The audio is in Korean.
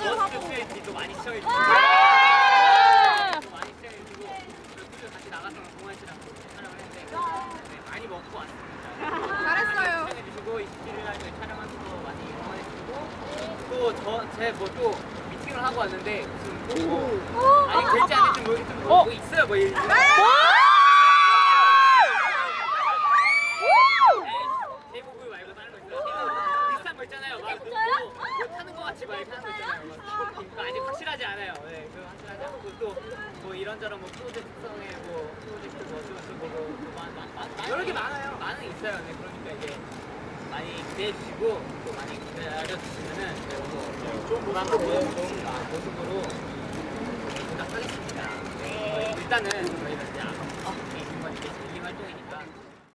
사진으로 하고. 또 많이 많이 시청해주고 그리고 같이 나갔던 동환 씨랑 촬영을 했는데 많이 먹고 왔습니다. 있어요 뭐 일. 제목을 거 또 뭐 이런저런 뭐, 뭐 프로젝트성의 뭐 프로젝트 뭐 어쩌고저쩌고 뭐 많- 많- 많- 여러 개 많아요. 많은 있어요. 네, 그러니까 이제 많이 기대해 주시고 또 많이 기다려 주시면은 네, 뭐 좋은 모습으로 좋은 마- 모습으로 부탁하겠습니다. 네. 어, 일단은 저희가 이제 아, 이 이번 이제 릴림 활동이니까.